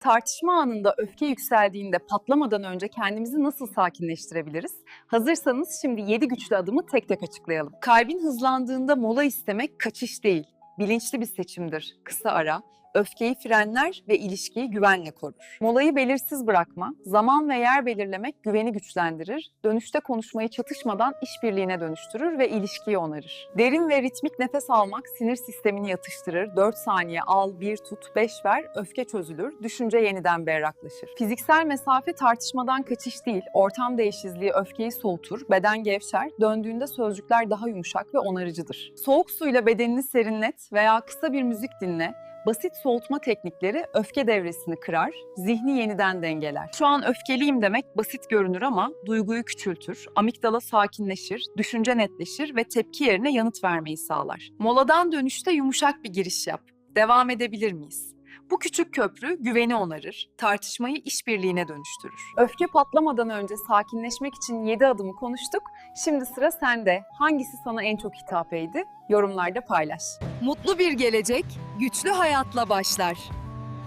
Tartışma anında öfke yükseldiğinde patlamadan önce kendimizi nasıl sakinleştirebiliriz? Hazırsanız şimdi 7 güçlü adımı tek tek açıklayalım. Kalbin hızlandığında mola istemek kaçış değil, bilinçli bir seçimdir. Kısa ara, öfkeyi frenler ve ilişkiyi güvenle korur. Molayı belirsiz bırakma, zaman ve yer belirlemek güveni güçlendirir, dönüşte konuşmayı çatışmadan işbirliğine dönüştürür ve ilişkiyi onarır. Derin ve ritmik nefes almak sinir sistemini yatıştırır, 4 saniye al, 1 tut, 5 ver, öfke çözülür, düşünce yeniden berraklaşır. Fiziksel mesafe tartışmadan kaçış değil, ortam değişizliği öfkeyi soğutur, beden gevşer, döndüğünde sözcükler daha yumuşak ve onarıcıdır. Soğuk suyla bedenini serinlet veya kısa bir müzik dinle, Basit soğutma teknikleri öfke devresini kırar, zihni yeniden dengeler. Şu an öfkeliyim demek basit görünür ama duyguyu küçültür, amigdala sakinleşir, düşünce netleşir ve tepki yerine yanıt vermeyi sağlar. Moladan dönüşte yumuşak bir giriş yap. Devam edebilir miyiz? Bu küçük köprü güveni onarır, tartışmayı işbirliğine dönüştürür. Öfke patlamadan önce sakinleşmek için 7 adımı konuştuk. Şimdi sıra sende. Hangisi sana en çok hitap etti? Yorumlarda paylaş. Mutlu bir gelecek, güçlü hayatla başlar.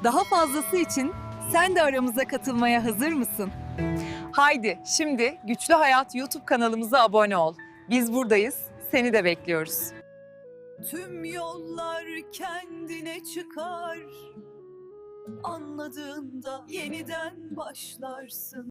Daha fazlası için sen de aramıza katılmaya hazır mısın? Haydi şimdi Güçlü Hayat YouTube kanalımıza abone ol. Biz buradayız, seni de bekliyoruz. Tüm yollar kendine çıkar. Anladığında yeniden başlarsın.